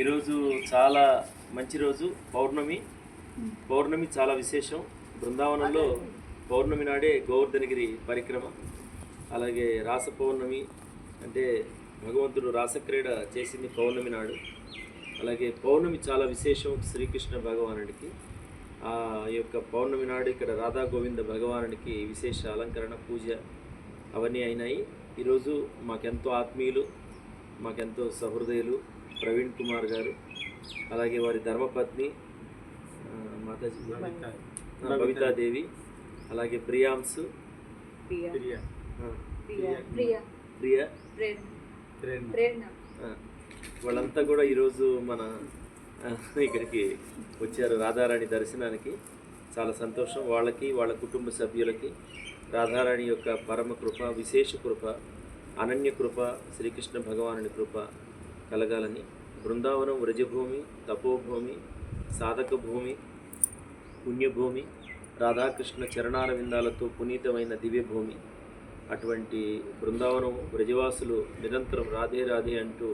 ఈరోజు చాలా మంచి రోజు. పౌర్ణమి. పౌర్ణమి చాలా విశేషం. బృందావనంలో పౌర్ణమి నాడే గోవర్ధనగిరి పరిక్రమ. అలాగే రాస పౌర్ణమి అంటే భగవంతుడు రాసక్రీడ చేసింది పౌర్ణమి నాడు. అలాగే పౌర్ణమి చాలా విశేషం శ్రీకృష్ణ భగవానుడికి. ఆ యొక్క పౌర్ణమి నాడు ఇక్కడ రాధా గోవింద భగవానుడికి విశేష అలంకరణ పూజ అవన్నీ అయినాయి. ఈరోజు మాకెంతో ఆత్మీయులు మాకెంతో సహృదయులు ప్రవీణ్ కుమార్ గారు అలాగే వారి ధర్మపత్ని మాతాజీ ఆ, బబితాదేవి అలాగే ప్రియాంశు. ప్రియ. వాళ్ళంతా కూడా ఈరోజు మన ఇక్కడికి వచ్చారు రాధారాణి దర్శనానికి. చాలా సంతోషం. వాళ్ళకి వాళ్ళ కుటుంబ సభ్యులకి రాధారాణి యొక్క పరమ కృప విశేష కృప అనన్య కృప శ్రీకృష్ణ భగవానుని కృప కలగాలని బృందావనం వ్రజభూమి తపోభూమి సాధక భూమి పుణ్యభూమి రాధాకృష్ణ చరణారవిందాలతో పునీతమైన దివ్యభూమి. అటువంటి బృందావనం వ్రజవాసులు నిరంతరం రాధే రాధే అంటూ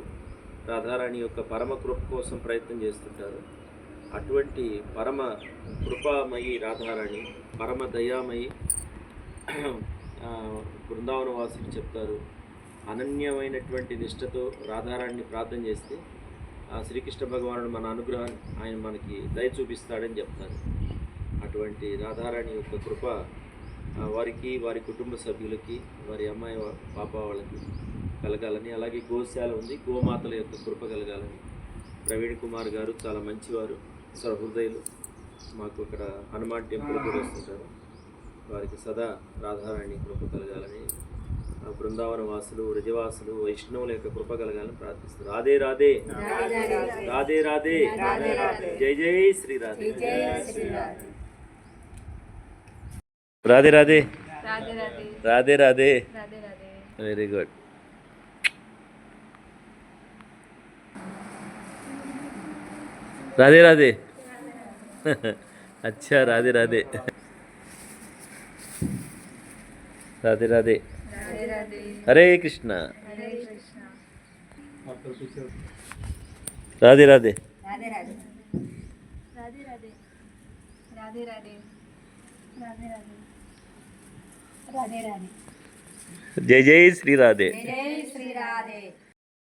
రాధారాణి యొక్క పరమ కృప కోసం ప్రయత్నం చేస్తుంటారు. అటువంటి పరమ కృపామయి రాధారాణి పరమ దయామయి బృందావన వాసులు చెప్తారు. అనన్యమైనటువంటి నిష్టతో రాధారాణిని ప్రార్థన చేస్తే ఆ శ్రీకృష్ణ భగవానుడు మన అనుగ్రహాన్ని ఆయన మనకి దయ చూపిస్తాడని చెప్తారు. అటువంటి రాధారాణి యొక్క కృప వారికి వారి కుటుంబ సభ్యులకి వారి అమ్మాయి పాప వాళ్ళకి కలగాలని అలాగే గోశాల ఉంది. గోమాతల యొక్క కృప కలగాలని ప్రవీణ్ కుమార్ గారు చాలా మంచివారు. సహృదయులు మాకు ఇక్కడ హనుమాన్ టెంపుల్ కూడా వస్తుంటారు. వారికి సదా రాధారాణి కృప కలగాలని బృందావన వాసులు వ్రజవాసులు వైష్ణవుల యొక్క కృప కలగాలని ప్రార్థిస్తారు రాధే రాధే. రాధే రాధే. జై జై Shri Radhe. Radhe Radhe. Radhe Radhe. Very good Radhe Radhe. అచ్చా రాధే రాధే. రాధే రాధే. हरे कृष्णा। राधे राधे। जय जय श्री राधे। जय श्री राधे।